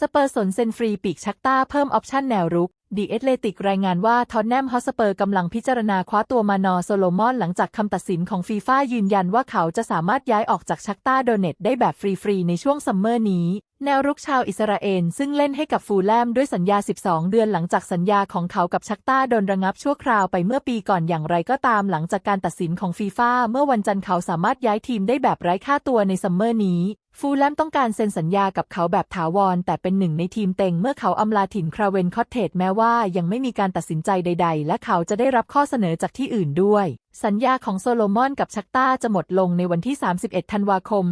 สเปอร์สนเซนฟรีปีกชักต้าเพิ่มออปชั่นแนวรุกดีเอตเลติกรายงานว่าทอนแนมฮอสเปอร์กำลังพิจารณาคว้าตัวมานอโซโลมอนหลังจากคำตัดสินของฟีฟ่ายืนยันว่าเขาจะสามารถย้ายออกจากชักต้าโดเนตได้แบบฟรี ๆ ในช่วงซัมเมอร์นี้ แนวรุกชาวอิสราเอลซึ่งเล่นให้กับฟูลแลมด้วยสัญญา 12 เดือนหลังจากสัญญาของเขากับชักต้าโดนระงับชั่วคราวไปเมื่อปีก่อนอย่างไรก็ตามหลังจากการตัดสินของฟีฟ่าเมื่อวันจันทร์เขาสามารถย้ายทีมได้แบบไร้ค่าตัวในซัมเมอร์นี้ ฟูลแลมต้องการเซ็นสัญญากับเขาแบบถาวร แต่เป็นหนึ่งในทีมเต็งเมื่อเขาอำลาถิ่นคราเวนคอตเทจแม้ว่ายังไม่มีการตัดสินใจใด ๆ และเขาจะได้รับข้อเสนอจากที่อื่นด้วย สัญญาของโซโลมอนกับชักต้าจะหมดลงในวันที่ 31 ธันวาคม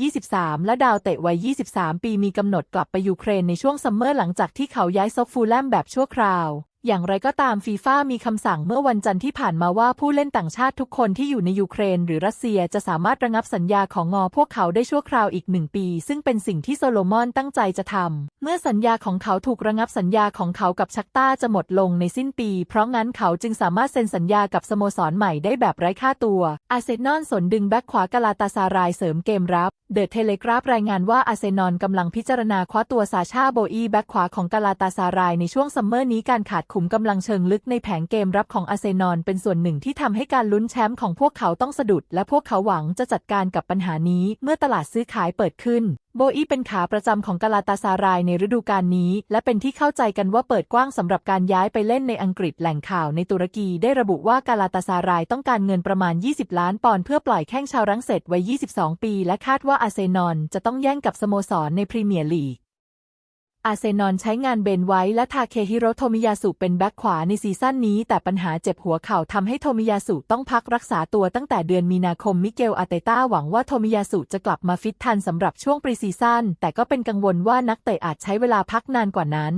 2023 และดาวเตะวัย 23 ปีมีกำหนดกลับไปยูเครนในช่วงซัมเมอร์หลังจากที่เขาย้ายซอกฟูลแลมแบบชั่วคราว อย่างไรก็ตามฟีฟ่ามีคำสั่งเมื่อวันจันทร์ที่ผ่านมาว่าผู้เล่นต่างชาติทุกคนที่อยู่ในยูเครนหรือรัสเซียจะสามารถระงับสัญญาของงอพวกเขาได้ชั่วคราวอีกหนึ่งปี ซึ่งเป็นสิ่งที่โซโลมอนตั้งใจจะทำ เมื่อสัญญาของเขาถูกระงับสัญญาของเขากับชักต้าจะหมดลงในสิ้นปี เพราะงั้นเขาจึงสามารถเซ็นสัญญากับสโมสรใหม่ได้แบบไร้ค่าตัว อาเซนอลสนดึงแบ็คขวากาลาตาซารายเสริมเกมรับ เดอะเทเลกราฟรายงานว่าอาเซนอลกำลังพิจารณาคว้าตัวซาชาโบอีแบ็คขวาของกาลาตาซารายในช่วงซัมเมอร์นี้การขาดขุมกำลังเชิงลึกในแผงเกมรับของอาเซนอลเป็นส่วนหนึ่งที่ทำให้การลุ้นแชมป์ของพวกเขาต้องสะดุด และพวกเขาหวังจะจัดการกับปัญหานี้เมื่อตลาดซื้อขายเปิดขึ้น โบอีเป็นขาประจำของกาลาตาซารายในฤดูกาลนี้ และเป็นที่เข้าใจกันว่าเปิดกว้างสำหรับการย้ายไปเล่นในอังกฤษแหล่งข่าวในตุรกีได้ระบุว่ากาลาตาซารายต้องการเงินประมาณ 20 ล้านปอนด์เพื่อปล่อยแข้งชาวรังเศสวัย 22 ปี และคาดว่าอาเซนอลจะต้องแย่งกับสโมสรในพรีเมียร์ลีก อาเซนอนใช้งานเบนไว้และทาเคฮิโรโทมิยาสุเป็นแบ็คขวาในซีซั่นนี้ แต่ปัญหาเจ็บหัวเข่าทำให้โทมิยาสุต้องพักรักษาตัวตั้งแต่เดือนมีนาคมมิเกลอาเตต้าหวังว่าโทมิยาสุจะกลับมาฟิตทันสำหรับช่วงปรีซีซั่นแต่ก็เป็นกังวลว่านักเตะอาจใช้เวลาพักนานกว่านั้น